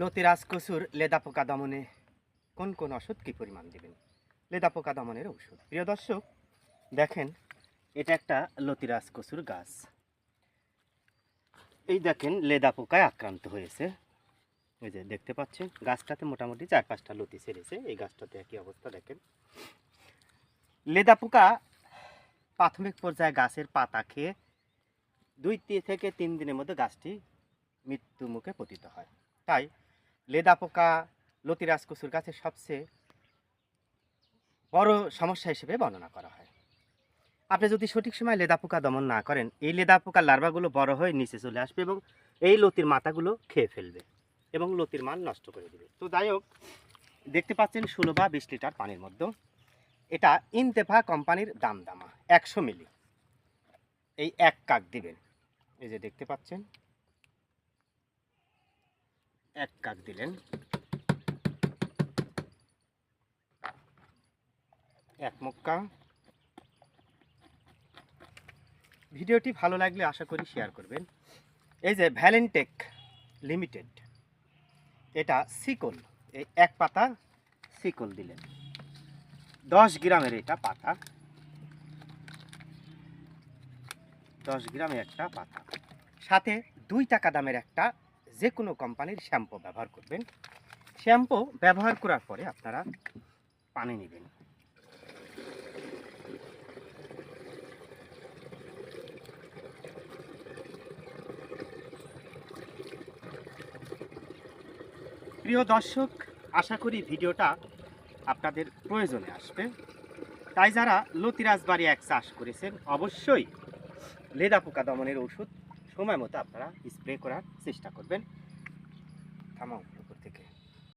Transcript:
লতিরাজ কচুর লেদা পোকা দমনে কোন কোন ওষুধ কী পরিমাণ দেবেন? লেদা পোকা দমনের ওষুধ প্রিয় দর্শক, দেখেন, এটা একটা লতিরাজ কচুর গাছ। এই দেখেন, লেদা পোকায় আক্রান্ত হয়েছে। এই যে দেখতে পাচ্ছেন, গাছটাতে মোটামুটি চার পাঁচটা লতি ছেড়েছে। এই গাছটাতে একই অবস্থা, দেখেন। লেদা পোকা প্রাথমিক পর্যায়ে গাছের পাতা খেয়ে দুই থেকে তিন দিনের মধ্যে গাছটি মৃত্যু মুখে পতিত হয়। তাই লেদা পোকা, লতিরাজ কচুর গাছের সবচেয়ে বড় সমস্যা হিসেবে বর্ণনা করা হয়। আপনি যদি সঠিক সময় লেদা পোকা দমন না করেন, এই লেদা পোকার লার্ভাগুলো বড় হয়ে নিচে চলে আসবে এবং এই লতির মাথাগুলো খেয়ে ফেলবে এবং লতির মান নষ্ট করে দেবে। তো যাই হোক, দেখতে পাচ্ছেন ষোলো বা বিশ লিটার পানির মধ্যে। এটা ইনতেফা কোম্পানির দাম দামা, একশো মিলি। এই এক কাক দিবেন। এই যে দেখতে পাচ্ছেন এক কাক দিলেন। এক মক্কা ভিডিওটি ভালো লাগলে আশা করি শেয়ার করবেন। এই যে ভ্যালেন্টেক লিমিটেড এটা সিকল এই এক পাতা সিকল দিলেন। দশ গ্রামের এটা পাতা। দশ গ্রামের একটা পাতা। সাথে দুই টাকা দামের একটা যে কোনো কোম্পানির শ্যাম্পু ব্যবহার করবেন। শ্যাম্পু ব্যবহার করার পরে আপনারা পানি নেবেন। প্রিয় দর্শক, আশা করি ভিডিওটা আপনাদের প্রয়োজনে আসবে। তাই যারা লতিরাজ বাড়ি এক চাষ করেছেন, অবশ্যই লেদা পোকা দমনের ওষুধ সময় মতো আপনারা স্প্রে করার চেষ্টা করবেন। থামাও।